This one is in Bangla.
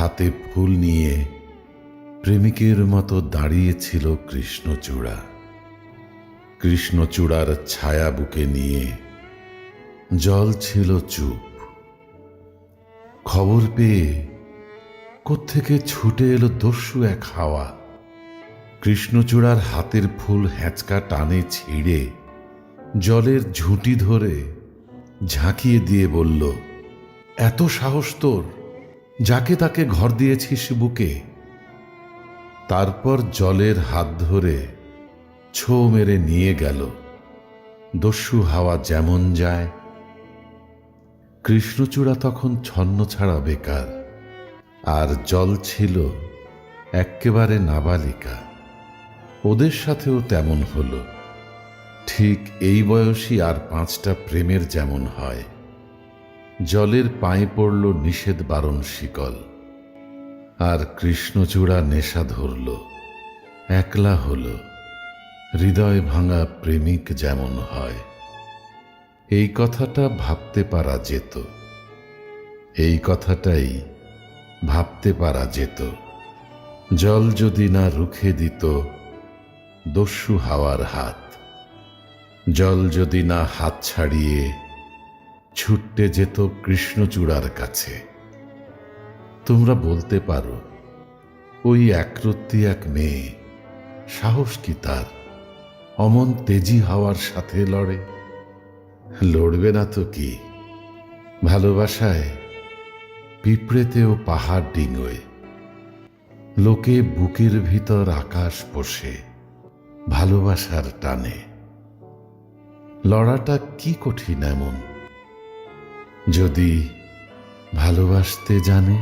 হাতে ফুল নিয়ে প্রেমিকের মতো দাঁড়িয়েছিল কৃষ্ণচূড়া। কৃষ্ণচূড়ার ছায়া বুকে নিয়ে জল ছিল চুপ। খবর পেয়ে কোত্থেকে ছুটে এলো দস্যু এক হাওয়া। কৃষ্ণচূড়ার হাতের ফুল হ্যাঁচকা টানে ছিঁড়ে জলের ঝুঁটি ধরে ঝাঁকিয়ে দিয়ে বলল, এত সাহস তোর? যাকে তাকে ঘর দিয়েছিস বুকে, তারপর জলের হাত ধরে ছো মেরে নিয়ে গেল। দস্যু হাওয়া যেমন যায়, কৃষ্ণচূড়া তখন ছন্ন ছাড়া বেকার, আর জল ছিল এক্কেবারে নাবালিকা। ওদের সাথেও তেমন হলো। ঠিক এই বয়সী আর পাঁচটা প্রেমের যেমন হয়। জলের পায়ে পড়ল নিষেধ বারণ শিকল। আর কৃষ্ণচূড়া নেশা ধরল। একলা হল। হৃদয় ভাঙা প্রেমিক যেমন হয়। এই কথাটা ভাবতে পারা যেত। এই কথাটাই ভাবতে পারা যেত। জল যদি না রুখে দিত, দস্যু হাওয়ার হাত। জল যদি না হাত ছাড়িয়ে ছুটতে যেত কৃষ্ণচূড়ার কাছে। তোমরা বলতে পারো, ওই একরত্তি এক মেয়ে, সাহস কি তার? অমন তেজি হাওয়ার সাথে লড়ে। লড়বে না তো কি? ভালোবাসায় পিঁপড়েতেও পাহাড় ডিঙোয়। লোকে বুকের ভিতর আকাশ পোষে, ভালোবাসার টানে। লড়াটা কি কঠিন এমন? যদি ভালোবাসতে জানে